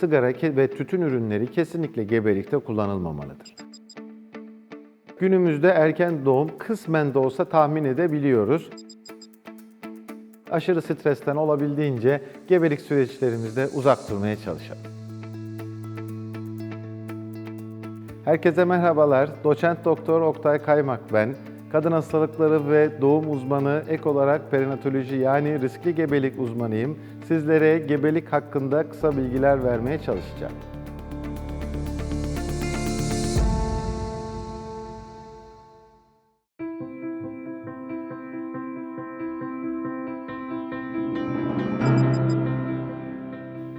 Sigara ve tütün ürünleri kesinlikle gebelikte kullanılmamalıdır. Günümüzde erken doğum kısmen de olsa tahmin edebiliyoruz. Aşırı stresten olabildiğince gebelik süreçlerimizde uzak durmaya çalışalım. Herkese merhabalar. Doçent Doktor Oktay Kaymak ben. Kadın hastalıkları ve doğum uzmanı, ek olarak perinatoloji yani riskli gebelik uzmanıyım. Sizlere gebelik hakkında kısa bilgiler vermeye çalışacağım.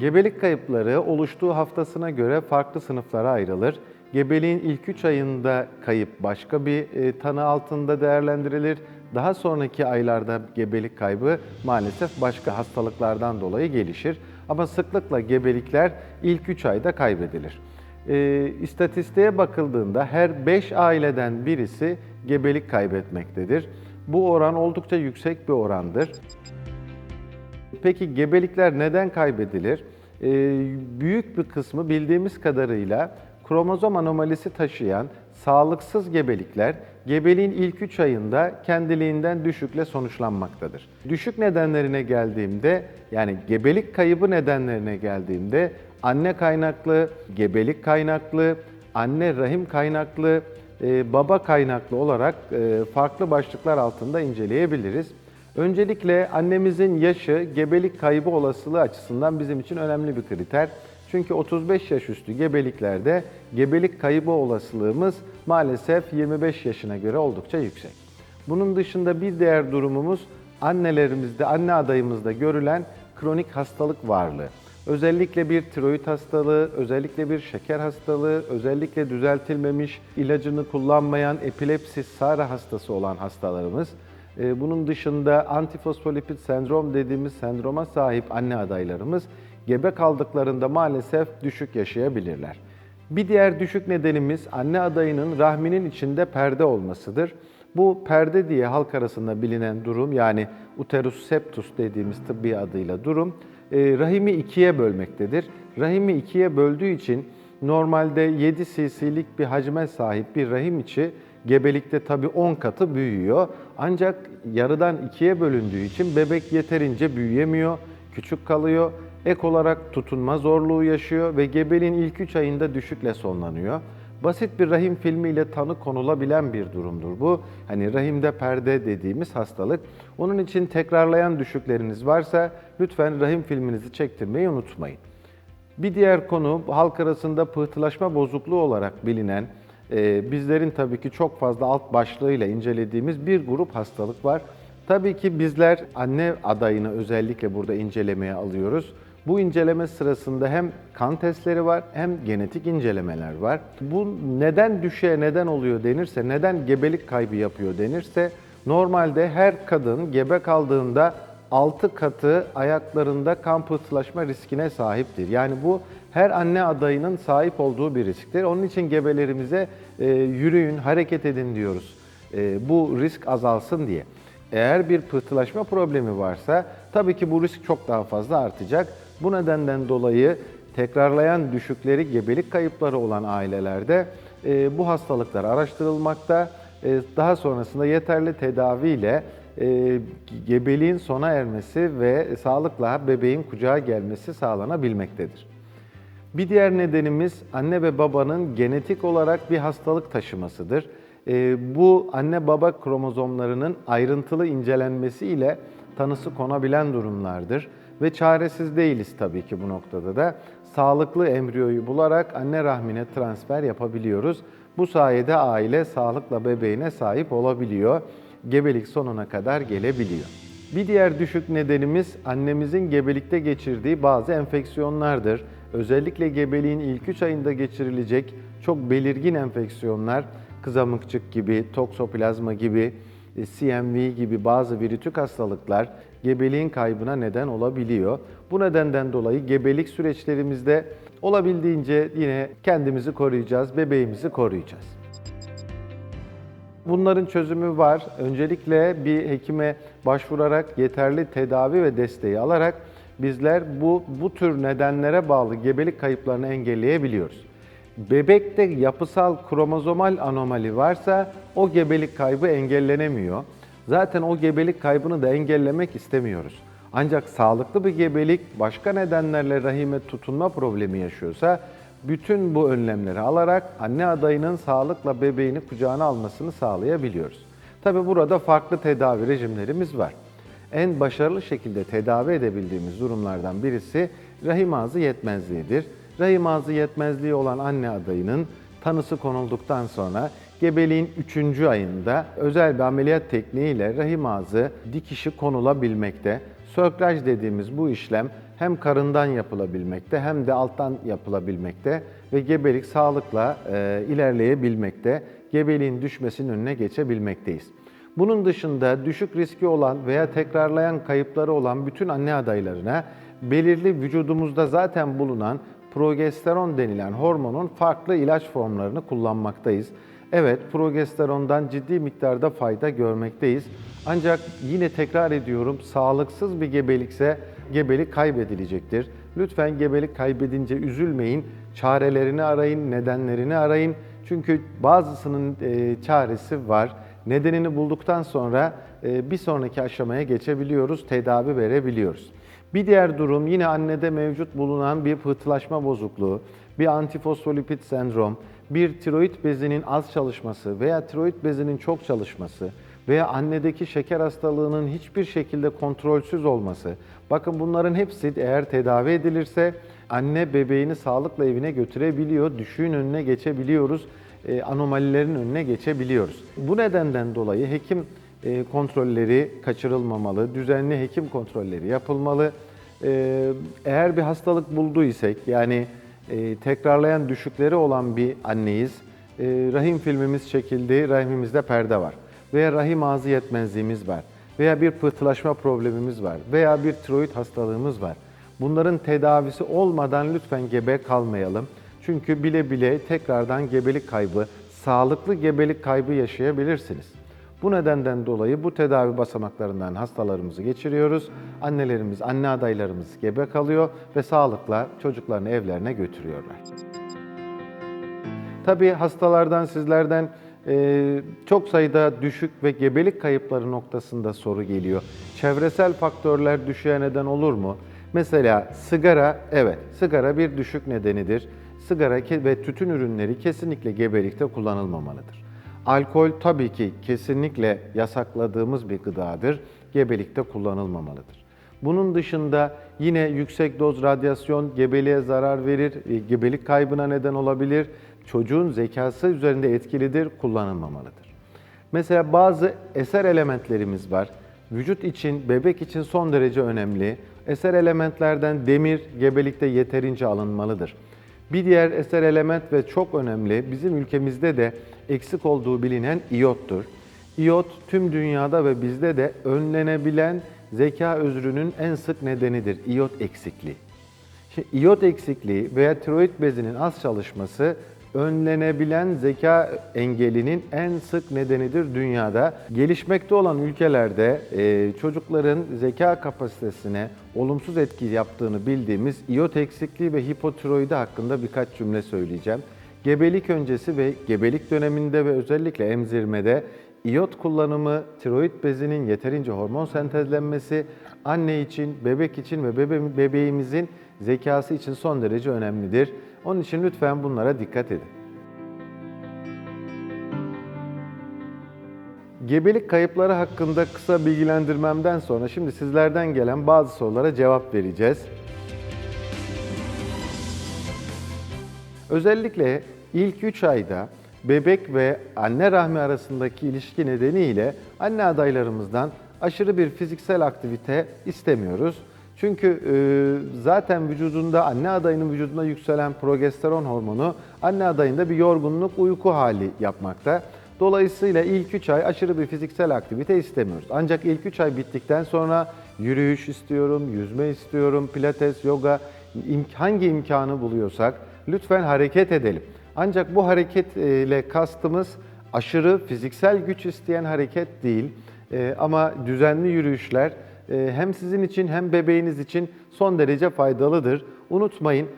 Gebelik kayıpları oluştuğu haftasına göre farklı sınıflara ayrılır. Gebeliğin ilk 3 ayında kayıp başka bir e, tanı altında değerlendirilir. Daha sonraki aylarda gebelik kaybı maalesef başka hastalıklardan dolayı gelişir. Ama sıklıkla gebelikler ilk 3 ayda kaybedilir. E, bakıldığında her 5 aileden birisi gebelik kaybetmektedir. Bu oran oldukça yüksek bir orandır. Peki gebelikler neden kaybedilir? Ee, büyük bir kısmı bildiğimiz kadarıyla kromozom anomalisi taşıyan sağlıksız gebelikler gebeliğin ilk 3 ayında kendiliğinden düşükle sonuçlanmaktadır. Düşük nedenlerine geldiğimde yani gebelik kaybı nedenlerine geldiğimde anne kaynaklı, gebelik kaynaklı, anne rahim kaynaklı, e, baba kaynaklı olarak e, farklı başlıklar altında inceleyebiliriz. Öncelikle annemizin yaşı gebelik kaybı olasılığı açısından bizim için önemli bir kriter. Çünkü 35 yaş üstü gebeliklerde gebelik kaybı olasılığımız maalesef 25 yaşına göre oldukça yüksek. Bunun dışında bir diğer durumumuz annelerimizde, anne adayımızda görülen kronik hastalık varlığı. Özellikle bir tiroid hastalığı, özellikle bir şeker hastalığı, özellikle düzeltilmemiş ilacını kullanmayan epilepsi, SARA hastası olan hastalarımız ee, Bunun dışında antifosfolipid sendrom dediğimiz sendroma sahip anne adaylarımız gebe kaldıklarında maalesef düşük yaşayabilirler. Bir diğer düşük nedenimiz anne adayının rahminin içinde perde olmasıdır. Bu perde diye halk arasında bilinen durum yani uterus septus dediğimiz tıbbi adıyla durum e, rahimi ikiye bölmektedir. Rahimi ikiye böldüğü için normalde 7 cc'lik bir hacme sahip bir rahim içi Gebelikte tabii 10 katı büyüyor. Ancak yarıdan ikiye bölündüğü için bebek yeterince büyüyemiyor, küçük kalıyor. Ek olarak tutunma zorluğu yaşıyor ve gebeliğin ilk 3 ayında düşükle sonlanıyor. Basit bir rahim filmiyle tanı konulabilen bir durumdur bu. Hani rahimde perde dediğimiz hastalık. Onun için tekrarlayan düşükleriniz varsa lütfen rahim filminizi çektirmeyi unutmayın. Bir diğer konu halk arasında pıhtılaşma bozukluğu olarak bilinen ee, bizlerin tabii ki çok fazla alt başlığıyla incelediğimiz bir grup hastalık var. Tabii ki bizler anne adayını özellikle burada incelemeye alıyoruz. Bu inceleme sırasında hem kan testleri var hem genetik incelemeler var. Bu neden düşe neden oluyor denirse, neden gebelik kaybı yapıyor denirse normalde her kadın gebe kaldığında 6 katı ayaklarında kan pıhtılaşma riskine sahiptir. Yani bu her anne adayının sahip olduğu bir risktir. Onun için gebelerimize e, yürüyün, hareket edin diyoruz. E, bu risk azalsın diye. Eğer bir pıhtılaşma problemi varsa tabii ki bu risk çok daha fazla artacak. Bu nedenden dolayı tekrarlayan düşükleri, gebelik kayıpları olan ailelerde e, bu hastalıklar araştırılmakta. E, daha sonrasında yeterli tedaviyle e, gebeliğin sona ermesi ve sağlıkla bebeğin kucağa gelmesi sağlanabilmektedir. Bir diğer nedenimiz anne ve babanın genetik olarak bir hastalık taşımasıdır. E, bu anne baba kromozomlarının ayrıntılı incelenmesi ile tanısı konabilen durumlardır ve çaresiz değiliz tabii ki bu noktada da. Sağlıklı embriyoyu bularak anne rahmine transfer yapabiliyoruz. Bu sayede aile sağlıkla bebeğine sahip olabiliyor. Gebelik sonuna kadar gelebiliyor. Bir diğer düşük nedenimiz annemizin gebelikte geçirdiği bazı enfeksiyonlardır. Özellikle gebeliğin ilk 3 ayında geçirilecek çok belirgin enfeksiyonlar, kızamıkçık gibi, toksoplazma gibi, CMV gibi bazı virütük hastalıklar gebeliğin kaybına neden olabiliyor. Bu nedenden dolayı gebelik süreçlerimizde olabildiğince yine kendimizi koruyacağız, bebeğimizi koruyacağız. Bunların çözümü var. Öncelikle bir hekime başvurarak yeterli tedavi ve desteği alarak bizler bu, bu tür nedenlere bağlı gebelik kayıplarını engelleyebiliyoruz. Bebekte yapısal kromozomal anomali varsa o gebelik kaybı engellenemiyor. Zaten o gebelik kaybını da engellemek istemiyoruz. Ancak sağlıklı bir gebelik başka nedenlerle rahime tutunma problemi yaşıyorsa bütün bu önlemleri alarak anne adayının sağlıkla bebeğini kucağına almasını sağlayabiliyoruz. Tabi burada farklı tedavi rejimlerimiz var. En başarılı şekilde tedavi edebildiğimiz durumlardan birisi rahim ağzı yetmezliğidir. Rahim ağzı yetmezliği olan anne adayının tanısı konulduktan sonra gebeliğin 3. ayında özel bir ameliyat tekniğiyle rahim ağzı dikişi konulabilmekte. Sörklaj dediğimiz bu işlem hem karından yapılabilmekte hem de alttan yapılabilmekte ve gebelik sağlıkla e, ilerleyebilmekte. Gebeliğin düşmesinin önüne geçebilmekteyiz. Bunun dışında düşük riski olan veya tekrarlayan kayıpları olan bütün anne adaylarına belirli vücudumuzda zaten bulunan progesteron denilen hormonun farklı ilaç formlarını kullanmaktayız. Evet, progesterondan ciddi miktarda fayda görmekteyiz. Ancak yine tekrar ediyorum, sağlıksız bir gebelikse gebelik kaybedilecektir. Lütfen gebelik kaybedince üzülmeyin, çarelerini arayın, nedenlerini arayın. Çünkü bazısının e, çaresi var. Nedenini bulduktan sonra e, bir sonraki aşamaya geçebiliyoruz, tedavi verebiliyoruz. Bir diğer durum yine annede mevcut bulunan bir pıhtılaşma bozukluğu, bir antifosfolipid sendrom, bir tiroid bezinin az çalışması veya tiroid bezinin çok çalışması veya annedeki şeker hastalığının hiçbir şekilde kontrolsüz olması. Bakın bunların hepsi eğer tedavi edilirse anne bebeğini sağlıkla evine götürebiliyor, düşüğün önüne geçebiliyoruz, e, anomalilerin önüne geçebiliyoruz. Bu nedenden dolayı hekim kontrolleri kaçırılmamalı, düzenli hekim kontrolleri yapılmalı. E, Eğer bir hastalık bulduysak yani e, tekrarlayan düşükleri olan bir anneyiz, e, rahim filmimiz çekildi, rahimimizde perde var veya rahim ağzı yetmezliğimiz var veya bir pıhtılaşma problemimiz var veya bir tiroid hastalığımız var. Bunların tedavisi olmadan lütfen gebe kalmayalım. Çünkü bile bile tekrardan gebelik kaybı, sağlıklı gebelik kaybı yaşayabilirsiniz. Bu nedenden dolayı bu tedavi basamaklarından hastalarımızı geçiriyoruz. Annelerimiz, anne adaylarımız gebe kalıyor ve sağlıkla çocuklarını evlerine götürüyorlar. Tabii hastalardan, sizlerden e, çok sayıda düşük ve gebelik kayıpları noktasında soru geliyor. Çevresel faktörler düşüğe neden olur mu? Mesela sigara, evet sigara bir düşük nedenidir. Sigara ve tütün ürünleri kesinlikle gebelikte kullanılmamalıdır. Alkol tabii ki kesinlikle yasakladığımız bir gıdadır. Gebelikte kullanılmamalıdır. Bunun dışında yine yüksek doz radyasyon gebeliğe zarar verir, e, gebelik kaybına neden olabilir, çocuğun zekası üzerinde etkilidir, kullanılmamalıdır. Mesela bazı eser elementlerimiz var. Vücut için, bebek için son derece önemli. Eser elementlerden demir gebelikte yeterince alınmalıdır. Bir diğer eser element ve çok önemli, bizim ülkemizde de eksik olduğu bilinen iyottur. İyot tüm dünyada ve bizde de önlenebilen zeka özrünün en sık nedenidir, iyot eksikliği. Şimdi iyot eksikliği veya tiroid bezinin az çalışması önlenebilen zeka engelinin en sık nedenidir dünyada. Gelişmekte olan ülkelerde e, çocukların zeka kapasitesine olumsuz etki yaptığını bildiğimiz iyot eksikliği ve hipotiroidi hakkında birkaç cümle söyleyeceğim. Gebelik öncesi ve gebelik döneminde ve özellikle emzirmede İyot kullanımı, tiroid bezinin yeterince hormon sentezlenmesi anne için, bebek için ve bebe bebeğimizin zekası için son derece önemlidir. Onun için lütfen bunlara dikkat edin. Gebelik kayıpları hakkında kısa bilgilendirmemden sonra şimdi sizlerden gelen bazı sorulara cevap vereceğiz. Özellikle ilk 3 ayda bebek ve anne rahmi arasındaki ilişki nedeniyle anne adaylarımızdan aşırı bir fiziksel aktivite istemiyoruz. Çünkü e, zaten vücudunda anne adayının vücudunda yükselen progesteron hormonu anne adayında bir yorgunluk, uyku hali yapmakta. Dolayısıyla ilk 3 ay aşırı bir fiziksel aktivite istemiyoruz. Ancak ilk 3 ay bittikten sonra yürüyüş istiyorum, yüzme istiyorum, pilates, yoga hangi imkanı buluyorsak lütfen hareket edelim. Ancak bu hareketle kastımız aşırı fiziksel güç isteyen hareket değil. Ee, ama düzenli yürüyüşler e, hem sizin için hem bebeğiniz için son derece faydalıdır. Unutmayın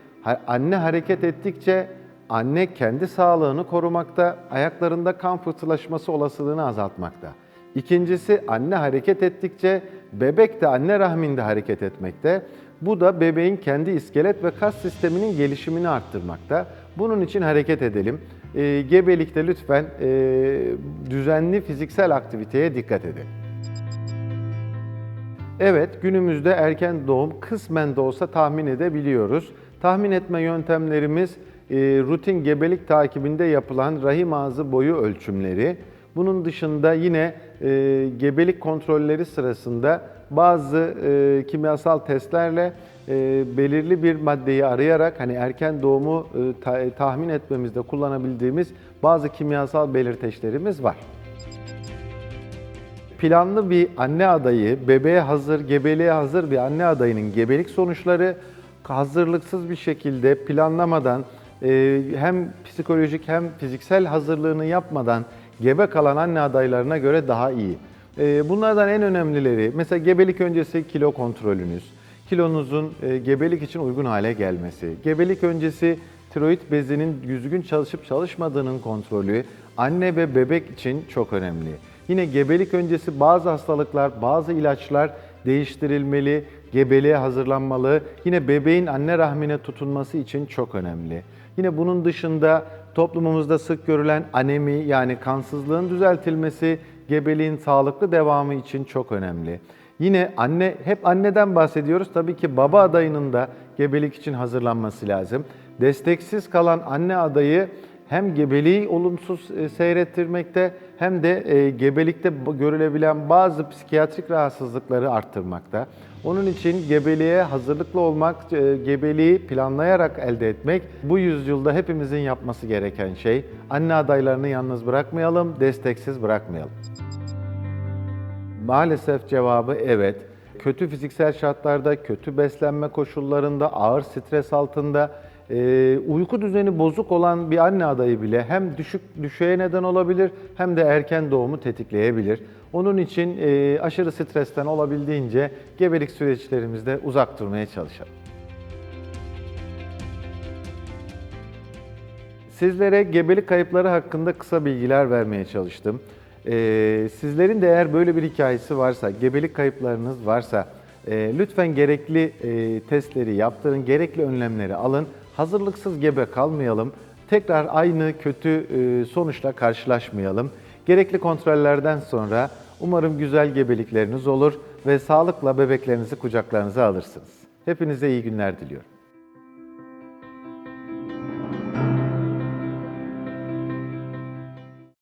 anne hareket ettikçe anne kendi sağlığını korumakta, ayaklarında kan fıtılaşması olasılığını azaltmakta. İkincisi anne hareket ettikçe bebek de anne rahminde hareket etmekte. Bu da bebeğin kendi iskelet ve kas sisteminin gelişimini arttırmakta. Bunun için hareket edelim. E, gebelikte lütfen e, düzenli fiziksel aktiviteye dikkat edelim. Evet, günümüzde erken doğum kısmen de olsa tahmin edebiliyoruz. Tahmin etme yöntemlerimiz e, rutin gebelik takibinde yapılan rahim ağzı boyu ölçümleri. Bunun dışında yine e, gebelik kontrolleri sırasında bazı e, kimyasal testlerle e, belirli bir maddeyi arayarak hani erken doğumu e, ta- tahmin etmemizde kullanabildiğimiz bazı kimyasal belirteçlerimiz var planlı bir anne adayı, bebeğe hazır, gebeliğe hazır bir anne adayının gebelik sonuçları hazırlıksız bir şekilde planlamadan e, hem psikolojik hem fiziksel hazırlığını yapmadan gebe kalan anne adaylarına göre daha iyi. E, Bunlardan en önemlileri mesela gebelik öncesi kilo kontrolünüz, kilonuzun e, gebelik için uygun hale gelmesi, gebelik öncesi tiroid bezinin düzgün çalışıp çalışmadığının kontrolü anne ve bebek için çok önemli. Yine gebelik öncesi bazı hastalıklar, bazı ilaçlar değiştirilmeli, gebeliğe hazırlanmalı. Yine bebeğin anne rahmine tutunması için çok önemli. Yine bunun dışında toplumumuzda sık görülen anemi yani kansızlığın düzeltilmesi gebeliğin sağlıklı devamı için çok önemli. Yine anne hep anneden bahsediyoruz. Tabii ki baba adayının da gebelik için hazırlanması lazım. Desteksiz kalan anne adayı hem gebeliği olumsuz e, seyrettirmekte hem de e, gebelikte görülebilen bazı psikiyatrik rahatsızlıkları arttırmakta. Onun için gebeliğe hazırlıklı olmak, e, gebeliği planlayarak elde etmek bu yüzyılda hepimizin yapması gereken şey. Anne adaylarını yalnız bırakmayalım, desteksiz bırakmayalım. Maalesef cevabı evet. Kötü fiziksel şartlarda, kötü beslenme koşullarında, ağır stres altında, e, uyku düzeni bozuk olan bir anne adayı bile hem düşük düşüğe neden olabilir hem de erken doğumu tetikleyebilir. Onun için e, aşırı stresten olabildiğince gebelik süreçlerimizde uzak durmaya çalışalım. Sizlere gebelik kayıpları hakkında kısa bilgiler vermeye çalıştım. Ee, sizlerin de eğer böyle bir hikayesi varsa, gebelik kayıplarınız varsa e, lütfen gerekli e, testleri yaptırın, gerekli önlemleri alın. Hazırlıksız gebe kalmayalım. Tekrar aynı kötü e, sonuçla karşılaşmayalım. Gerekli kontrollerden sonra umarım güzel gebelikleriniz olur ve sağlıkla bebeklerinizi kucaklarınıza alırsınız. Hepinize iyi günler diliyorum.